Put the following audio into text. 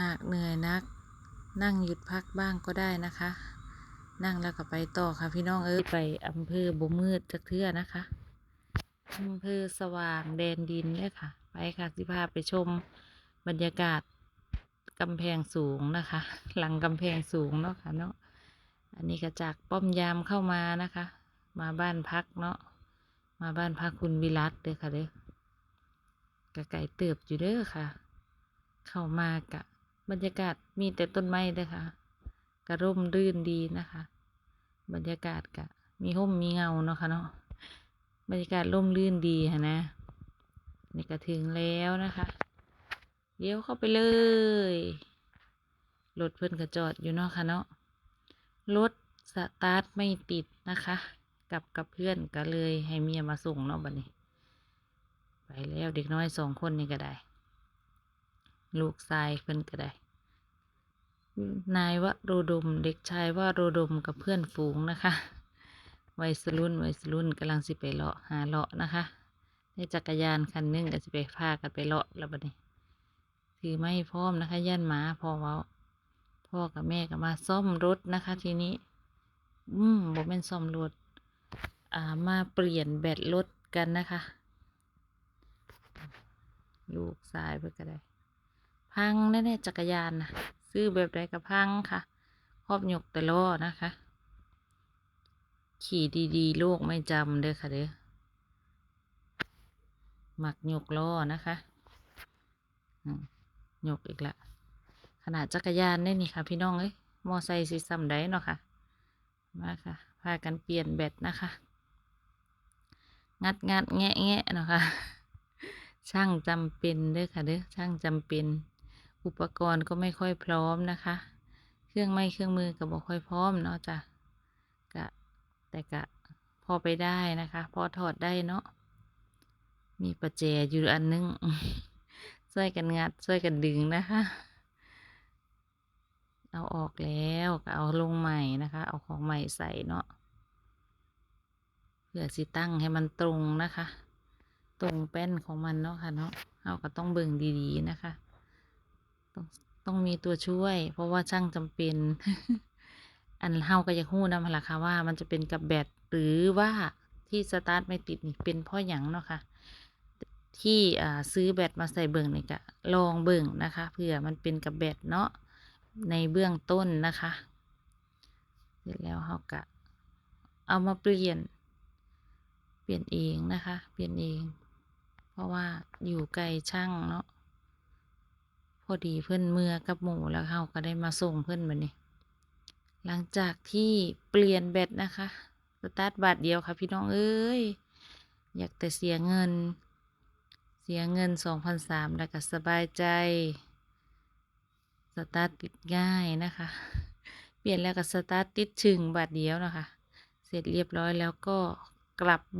หากเหนื่อยนัก นั่งหยุดพักบ้างก็ได้นะคะ นั่งแล้วก็ไปต่อค่ะพี่น้องเอ้ยไปอำเภอบ่มืดจักเทื่อนะคะอำเภอสว่างแดนดินเนี่ยค่ะ ไปค่ะสิพาไปชมบรรยากาศกำแพงสูงนะคะ หลังกำแพงสูงเนาะค่ะเนาะอันนี้ก็จากป้อมยามเข้ามานะคะ มาบ้านพักเนาะมาบ้านพักคุณวิรัตเด้อค่ะเด้อกะไก่เติบอยู่เด้อค่ะ เข้ามากะ บรรยากาศมีแต่ต้นไม้เด้อค่ะกระร่มรื่นดีนะคะ บรรยากาศกะมีร่มมีเงาเนาะค่ะเนาะบรรยากาศร่มรื่นดีค่ะนะนี่ก็ถึงแล้วนะคะเลี้ยวเข้าไปเลยรถเพิ่อนกระจอดอยู่เนาะค่ะเนาะรถสตาร์ทไม่ติดนะคะกับกับเพื่อนก็เลยให้เมียมาส่งเนาะบัดนี้ ไปแล้วเด็กน้อยสองคนนี่ก็ได้ ลูกชายเพิ่นก็ได้ นายวโรดม เด็กชายวโรดมกับเพื่อนฝูงนะคะวัยรุ่นวัยรุ่นกำลังสิไปเลาะหาเลาะนะคะในจักรยานคันหนึงก็สิไปพากันไปเลาะแล้วบัดนี้ถือไม่พร้อมนะคะย่านหมาพอเว้าพ่อกับแม่ก็มาซ่อมรถนะคะ ทีนี้ อืมบอกเป็นซ่อมรถ อ่ามาเปลี่ยนแบตรถกันนะคะ ลูกชายเพื่อก็ได้ พังแน่ๆจักรยานนะซื้อแบบใดก็พังค่ะครอบหยกแต่ล้อนะคะ ขี่ดีๆ โลกไม่จำเด้อค่ะเด้อหมักหยกล้อนะคะหยกอีกละ ขนาดจักรยานได้นี่ค่ะ พี่น้องเอ้ยมอไซค์สิซ้ำได้เนาะค่ะ มาค่ะ พากันเปลี่ยนแบตนะคะ งัดงัดแงะแงะเนาะค่ะ ช่างจำเป็นเด้อค่ะเด้อช่างจำเป็น อุปกรณ์ก็ไม่ค่อยพร้อมนะคะ เครื่องไม้เครื่องมือก็บ่ค่อยพร้อมเนาะจ้ะกะแต่กะพอไปได้นะคะ พอถอดได้เนาะมีประแจอยู่อันนึงช่วยกันงัดช่วยกันดึงนะคะ เอาออกแล้วก็เอาลงใหม่นะคะ เอาของใหม่ใส่เนาะเพื่อสิตั้งให้มันตรงนะคะ ตรงแป้นของมันเนาะค่ะเนาะเราก็ต้องเบิ่งดีๆนะคะ ต้องมีตัวช่วย เพราะว่าช่างจำเป็น อันเฮาก็อยากรู้นำหั่นล่ะค่ะว่ามันจะเป็นกับแบตหรือว่าที่สตาร์ทไม่ติดนี่เป็นพราะหยังเนาะค่ะที่อ่าซื้อแบตมาใส่เบิ่งนี่ก็ลองเบิ่งนะคะเผื่อมันเป็นกับแบตเนาะในเบื้องต้นนะคะเสร็จแล้วเฮาก็เอามาเปลี่ยน เปลี่ยนเองนะคะ เปลี่ยนเอง เพราะว่าอยู่ไกลช่างเนาะ อดีเพื่อนเมื่อกับหมูแล้วเขาก็ได้มาส่งเพื่อนมานี่หลังจากที่เปลี่ยนแบตนะคะ สตาร์ทบาทเดียวค่ะพี่น้องเอ้ย อยากแต่เสียเงิน เสียเงินสองพันสามแล้วก็สบายใจ สตาร์ทติดง่ายนะคะ เปลี่ยนแล้วก็สตาร์ทติดชึงบาทเดียวนะคะ เสร็จเรียบร้อยแล้วก็กลับบ้าน